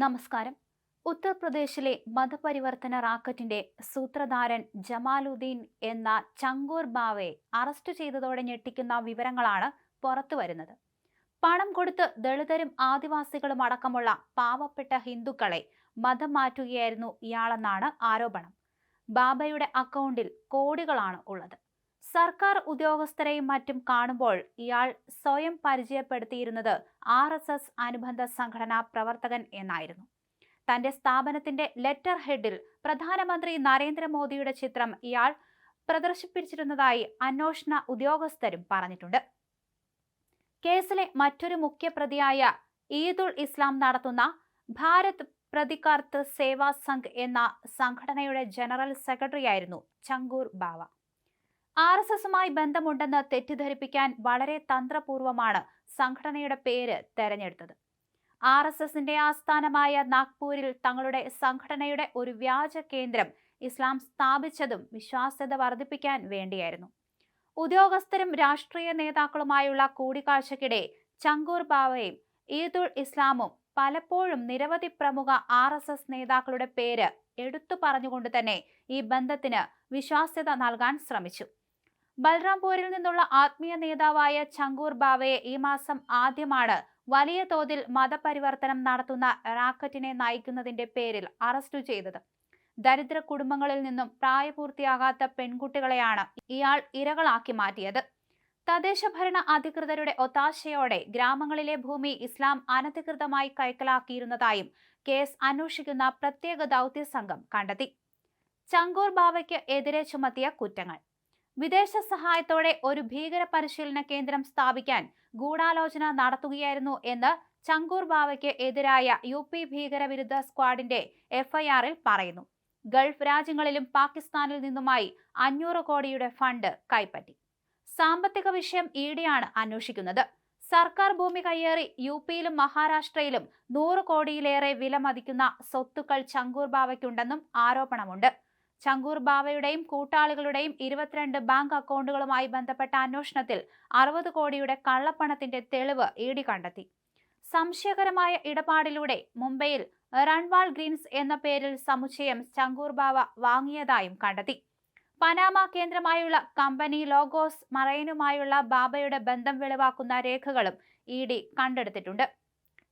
നമസ്കാരം. ഉത്തർപ്രദേശിലെ മതപരിവർത്തന റാക്കറ്റിന്റെ സൂത്രധാരൻ ജമാലുദ്ദീൻ എന്ന ചങ്കൂർ ബാവയെ അറസ്റ്റ് ചെയ്തതോടെ ഞെട്ടിക്കുന്ന വിവരങ്ങളാണ് പുറത്തു വരുന്നത്. പണം കൊടുത്ത് ദളിതരും ആദിവാസികളും അടക്കമുള്ള പാവപ്പെട്ട ഹിന്ദുക്കളെ മതം മാറ്റുകയായിരുന്നു ഇയാളെന്നാണ് ആരോപണം. ബാബയുടെ അക്കൗണ്ടിൽ കോടികളാണ് ഉള്ളത്. സർക്കാർ ഉദ്യോഗസ്ഥരെയും മറ്റും കാണുമ്പോൾ ഇയാൾ സ്വയം പരിചയപ്പെടുത്തിയിരുന്നത് ആർ എസ് എസ് അനുബന്ധ സംഘടനാ പ്രവർത്തകൻ എന്നായിരുന്നു. തന്റെ സ്ഥാപനത്തിന്റെ ലെറ്റർ ഹെഡിൽ പ്രധാനമന്ത്രി നരേന്ദ്രമോദിയുടെ ചിത്രം ഇയാൾ പ്രദർശിപ്പിച്ചിരുന്നതായി അന്വേഷണ ഉദ്യോഗസ്ഥരും പറഞ്ഞിട്ടുണ്ട്. കേസിലെ മറ്റൊരു മുഖ്യപ്രതിയായ ഈദുൾ ഇസ്ലാം നടത്തുന്ന ഭാരത് പ്രതികാർത്ത് സേവാ സംഘ് എന്ന സംഘടനയുടെ ജനറൽ സെക്രട്ടറിയായിരുന്നു ചങ്കൂർ ബാവ. ആർ എസ് എസുമായി ബന്ധമുണ്ടെന്ന് തെറ്റിദ്ധരിപ്പിക്കാൻ വളരെ തന്ത്രപൂർവമാണ് സംഘടനയുടെ പേര് തെരഞ്ഞെടുത്തത്. ആർ എസ് എസിന്റെ ആസ്ഥാനമായ നാഗ്പൂരിൽ തങ്ങളുടെ സംഘടനയുടെ ഒരു വ്യാജ കേന്ദ്രം ഇസ്ലാം സ്ഥാപിച്ചതും വിശ്വാസ്യത വർദ്ധിപ്പിക്കാൻ വേണ്ടിയായിരുന്നു. ഉദ്യോഗസ്ഥരും രാഷ്ട്രീയ നേതാക്കളുമായുള്ള കൂടിക്കാഴ്ചക്കിടെ ചങ്കൂർ ബാവയും ഈദുൾ ഇസ്ലാമും പലപ്പോഴും നിരവധി പ്രമുഖ ആർ എസ് എസ് നേതാക്കളുടെ പേര് എടുത്തു പറഞ്ഞുകൊണ്ട് തന്നെ ഈ ബന്ധത്തിന് വിശ്വാസ്യത നൽകാൻ ശ്രമിച്ചു. ബൽറാംപൂരിൽ നിന്നുള്ള ആത്മീയ നേതാവായ ചങ്കൂർ ബാവയെ ഈ മാസം ആദ്യമാണ് വലിയ തോതിൽ മതപരിവർത്തനം നടത്തുന്ന റാക്കറ്റിനെ നയിക്കുന്നതിന്റെ പേരിൽ അറസ്റ്റ് ചെയ്തത്. ദരിദ്ര കുടുംബങ്ങളിൽ നിന്നും പ്രായപൂർത്തിയാകാത്ത പെൺകുട്ടികളെയാണ് ഇയാൾ ഇരകളാക്കി മാറ്റിയത്. തദ്ദേശ ഭരണ അധികൃതരുടെ ഒത്താശയോടെ ഗ്രാമങ്ങളിലെ ഭൂമി ഇസ്ലാം അനധികൃതമായി കൈക്കലാക്കിയിരുന്നതായും കേസ് അന്വേഷിക്കുന്ന പ്രത്യേക ദൗത്യ സംഘം കണ്ടെത്തി. ചങ്കൂർ ബാവയ്ക്ക് എതിരെ ചുമത്തിയ കുറ്റങ്ങൾ. വിദേശ സഹായത്തോടെ ഒരു ഭീകര പരിശീലന കേന്ദ്രം സ്ഥാപിക്കാൻ ഗൂഢാലോചന നടത്തുകയായിരുന്നു എന്ന് ചങ്കൂർ ബാവയ്ക്ക് എതിരായ യു പി ഭീകരവിരുദ്ധ സ്ക്വാഡിന്റെ എഫ്ഐആറിൽ പറയുന്നു. ഗൾഫ് രാജ്യങ്ങളിലും പാകിസ്ഥാനിൽ നിന്നുമായി അഞ്ഞൂറ് കോടിയുടെ ഫണ്ട് കൈപ്പറ്റി. സാമ്പത്തിക വിഷയം ഈടെയാണ് അന്വേഷിക്കുന്നത്. സർക്കാർ ഭൂമി കയ്യേറി യു പിയിലും മഹാരാഷ്ട്രയിലും നൂറ് കോടിയിലേറെ വില മതിക്കുന്ന സ്വത്തുക്കൾ ചങ്കൂർ ബാവയ്ക്കുണ്ടെന്നും ആരോപണമുണ്ട്. ചങ്കൂർ ബാവയുടെയും കൂട്ടാളികളുടെയും ഇരുപത്തിരണ്ട് ബാങ്ക് അക്കൗണ്ടുകളുമായി ബന്ധപ്പെട്ട അന്വേഷണത്തിൽ അറുപത് കോടിയുടെ കള്ളപ്പണത്തിന്റെ തെളിവ് ഇഡി കണ്ടെത്തി. സംശയകരമായ ഇടപാടിലൂടെ മുംബൈയിൽ റൺവാൾ ഗ്രീൻസ് എന്ന പേരിൽ സമുച്ചയം ചങ്കൂർ ബാവ വാങ്ങിയതായും കണ്ടെത്തി. പനാമ കേന്ദ്രമായുള്ള കമ്പനി ലോഗോസ് മറൈനുമായുള്ള ബാബയുടെ ബന്ധം വെളിവാക്കുന്ന രേഖകളും ഇ ഡി കണ്ടെടുത്തിട്ടുണ്ട്.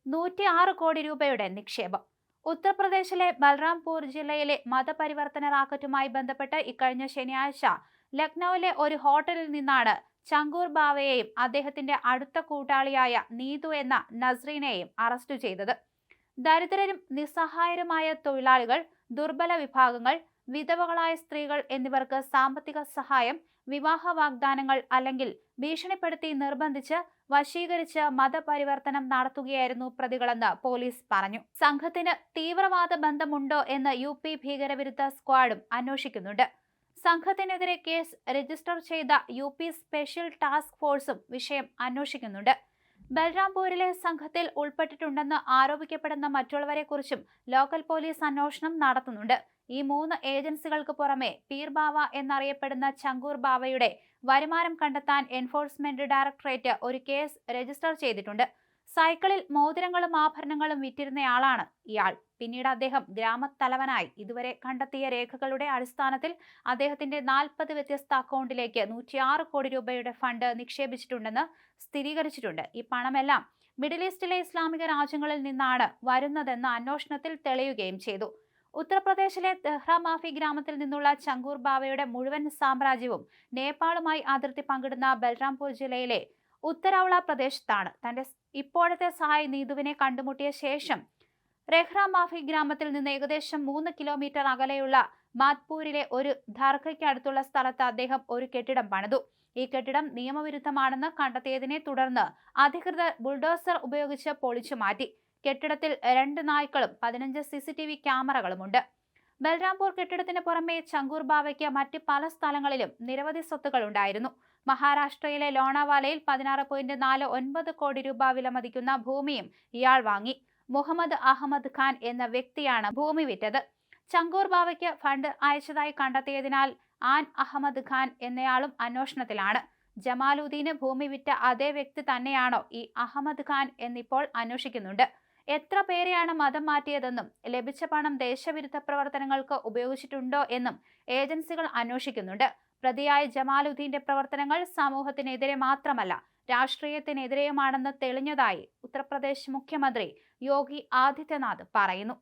നൂറ്റി ആറ് കോടി രൂപയുടെ നിക്ഷേപം. ഉത്തർപ്രദേശിലെ ബൽറാംപൂർ ജില്ലയിലെ മതപരിവർത്തന റാക്കറ്റുമായി ബന്ധപ്പെട്ട് ഇക്കഴിഞ്ഞ ശനിയാഴ്ച ലക്നൌവിലെ ഒരു ഹോട്ടലിൽ നിന്നാണ് ചങ്കൂർ ബാവയെയും അദ്ദേഹത്തിന്റെ അടുത്ത കൂട്ടാളിയായ നീതു എന്ന നസ്രീനെയും അറസ്റ്റ് ചെയ്തത്. ദരിദ്രരും നിസ്സഹായരുമായ തൊഴിലാളികൾ ദുർബല വിഭാഗങ്ങൾ വിധവകളായ സ്ത്രീകൾ എന്നിവർക്ക് സാമ്പത്തിക സഹായം വിവാഹ വാഗ്ദാനങ്ങൾ അല്ലെങ്കിൽ ഭീഷണിപ്പെടുത്തി നിർബന്ധിച്ച് വശീകരിച്ച് മതപരിവർത്തനം നടത്തുകയായിരുന്നു പ്രതികളെന്ന് പോലീസ് പറഞ്ഞു. സംഘത്തിന് തീവ്രവാദ ബന്ധമുണ്ടോ എന്ന് യു പി ഭീകരവിരുദ്ധ സ്ക്വാഡും അന്വേഷിക്കുന്നുണ്ട്. സംഘത്തിനെതിരെ കേസ് രജിസ്റ്റർ ചെയ്ത യു പി സ്പെഷ്യൽ ടാസ്ക് ഫോഴ്സും വിഷയം അന്വേഷിക്കുന്നുണ്ട്. ബൽറാംപൂരിലെ സംഘത്തിൽ ഉൾപ്പെട്ടിട്ടുണ്ടെന്ന് ആരോപിക്കപ്പെടുന്ന മറ്റുള്ളവരെക്കുറിച്ചും ലോക്കൽ പോലീസ് അന്വേഷണം നടത്തുന്നുണ്ട്. ഈ മൂന്ന് ഏജൻസികൾക്ക് പുറമെ പീർ ബാവ എന്നറിയപ്പെടുന്ന ചങ്കൂർ ബാവയുടെ വരുമാനം കണ്ടെത്താൻ എൻഫോഴ്സ്മെന്റ് ഡയറക്ടറേറ്റ് ഒരു കേസ് രജിസ്റ്റർ ചെയ്തിട്ടുണ്ട്. സൈക്കിളിൽ മോതിരങ്ങളും ആഭരണങ്ങളും വിറ്റിരുന്നയാളാണ് ഇയാൾ. പിന്നീട് അദ്ദേഹം ഗ്രാമത്തലവനായി. ഇതുവരെ കണ്ടെത്തിയ രേഖകളുടെ അടിസ്ഥാനത്തിൽ അദ്ദേഹത്തിന്റെ നാൽപ്പത് വ്യത്യസ്ത അക്കൗണ്ടിലേക്ക് നൂറ്റിയാറ് കോടി രൂപയുടെ ഫണ്ട് നിക്ഷേപിച്ചിട്ടുണ്ടെന്ന് സ്ഥിരീകരിച്ചിട്ടുണ്ട്. ഈ പണമെല്ലാം മിഡിൽ ഈസ്റ്റിലെ ഇസ്ലാമിക രാജ്യങ്ങളിൽ നിന്നാണ് വരുന്നതെന്ന് അന്വേഷണത്തിൽ തെളിയുകയും ചെയ്തു. ഉത്തർപ്രദേശിലെ തെഹ്റ മാഫി ഗ്രാമത്തിൽ നിന്നുള്ള ചങ്കൂർ ബാവയുടെ മുഴുവൻ സാമ്രാജ്യവും നേപ്പാളുമായി അതിർത്തി പങ്കിടുന്ന ബൽറാംപൂർ ജില്ലയിലെ ഉത്തരൗള പ്രദേശത്താണ്. തന്റെ ഇപ്പോഴത്തെ സഹായി നീതുവിനെ കണ്ടുമുട്ടിയ ശേഷം റെഹ്റ മാഫി ഗ്രാമത്തിൽ നിന്ന് ഏകദേശം മൂന്ന് കിലോമീറ്റർ അകലെയുള്ള മാത്പൂരിലെ ഒരു ദർഗയ്ക്ക് അടുത്തുള്ള സ്ഥലത്ത് അദ്ദേഹം ഒരു കെട്ടിടം പണിതു. ഈ കെട്ടിടം നിയമവിരുദ്ധമാണെന്ന് കണ്ടെത്തിയതിനെ തുടർന്ന് അധികൃതർ ബുൾഡോസർ ഉപയോഗിച്ച് പൊളിച്ചു മാറ്റി. കെട്ടിടത്തിൽ രണ്ട് നായ്ക്കളും പതിനഞ്ച് സി സി ടി വി ക്യാമറകളുമുണ്ട്. ബൽറാംപൂർ കെട്ടിടത്തിന് പുറമെ ചങ്കൂർ ബാവയ്ക്ക് മറ്റ് പല സ്ഥലങ്ങളിലും നിരവധി സ്വത്തുക്കൾ ഉണ്ടായിരുന്നു മഹാരാഷ്ട്രയിലെ ലോണാവാലയിൽ പതിനാറ് പോയിന്റ് നാല് ഒൻപത് കോടി രൂപ വിലമതിക്കുന്ന ഭൂമിയും ഇയാൾ വാങ്ങി. മുഹമ്മദ് അഹമ്മദ് ഖാൻ എന്ന വ്യക്തിയാണ് ഭൂമി വിറ്റത്. ചങ്കൂർ ബാവയ്ക്ക് ഫണ്ട് അയച്ചതായി കണ്ടെത്തിയതിനാൽ ആൻ അഹമ്മദ് ഖാൻ എന്നയാളും അന്വേഷണത്തിലാണ്. ജമാലുദ്ദീന് ഭൂമി വിറ്റ അതേ വ്യക്തി തന്നെയാണോ ഈ അഹമ്മദ് ഖാൻ എന്നിപ്പോൾ അന്വേഷിക്കുന്നുണ്ട്. എത്ര പേരെയാണ് മതം മാറ്റിയതെന്നും ലഭിച്ച പണം ദേശവിരുദ്ധ പ്രവർത്തനങ്ങൾക്ക് ഉപയോഗിച്ചിട്ടുണ്ടോ എന്നും ഏജൻസികൾ അന്വേഷിക്കുന്നുണ്ട്. പ്രതിയായ ജമാലുദ്ദീന്റെ പ്രവർത്തനങ്ങൾ സമൂഹത്തിനെതിരെ മാത്രമല്ല രാഷ്ട്രീയത്തിനെതിരെയുമാണെന്ന് തെളിഞ്ഞതായി ഉത്തർപ്രദേശ് മുഖ്യമന്ത്രി യോഗി ആദിത്യനാഥ് പറയുന്നു.